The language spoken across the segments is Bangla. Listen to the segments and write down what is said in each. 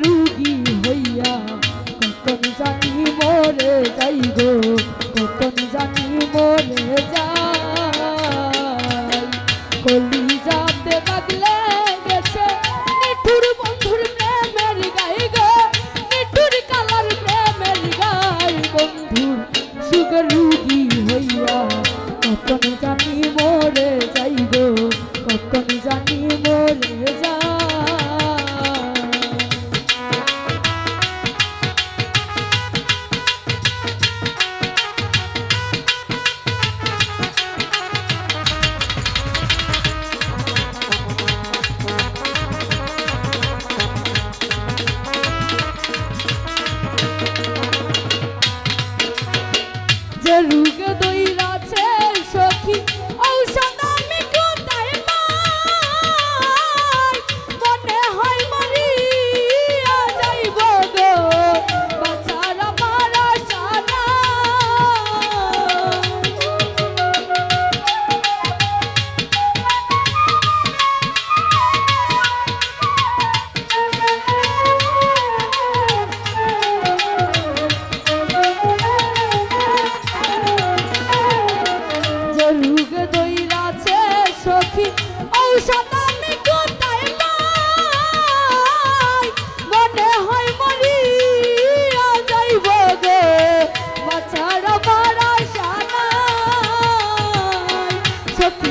রুগী হইয়া কখন জানি মরে যাই গো কখন জানি মরে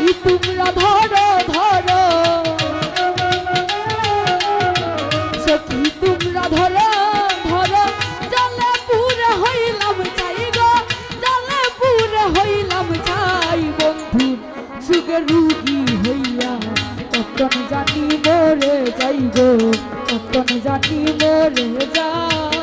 এই তোমরা ধরো ধরো। সখী তোমরা ধরো ধরো। জলে পুরে হইলাম চাই গো জলে পুরে হইলাম চাই বন্ধু। সুগের রুগী হইয়া কখন জানি মরে যাই কখন জানি মরে যাই।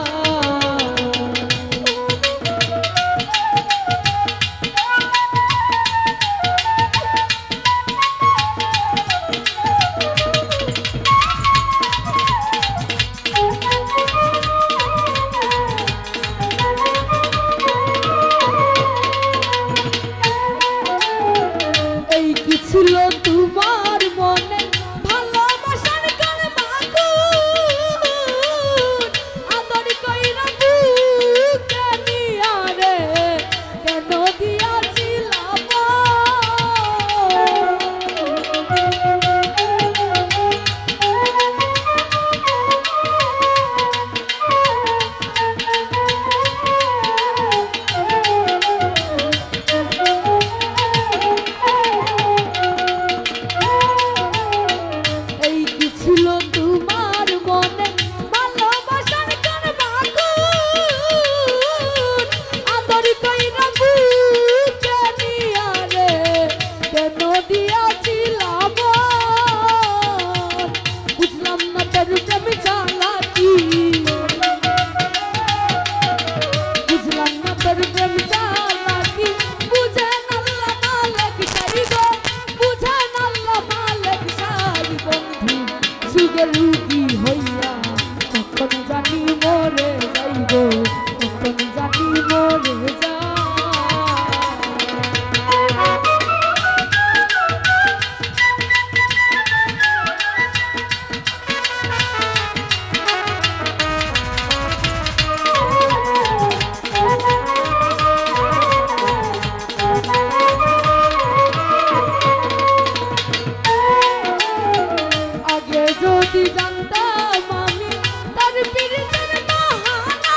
যদি জানতাম আমি তার পিড়িতের বাহানা,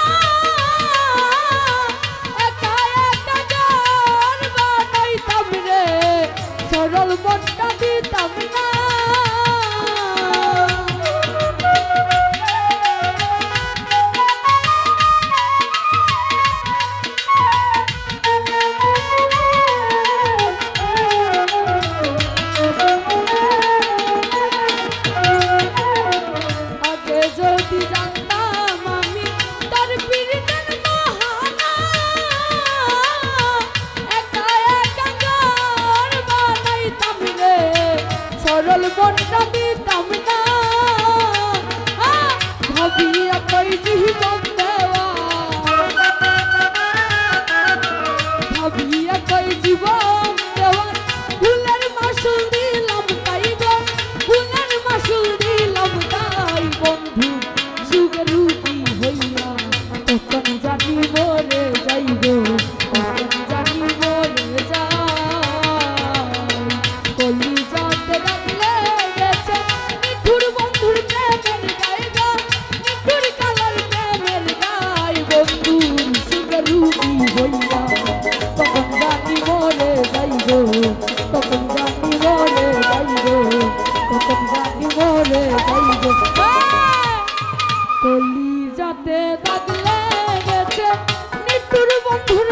একা একা গান বানাইতাম রে সরল মনটা দিতাম না। কলি যাতে দাগ গেছে মৃত্যুর বন্ধুর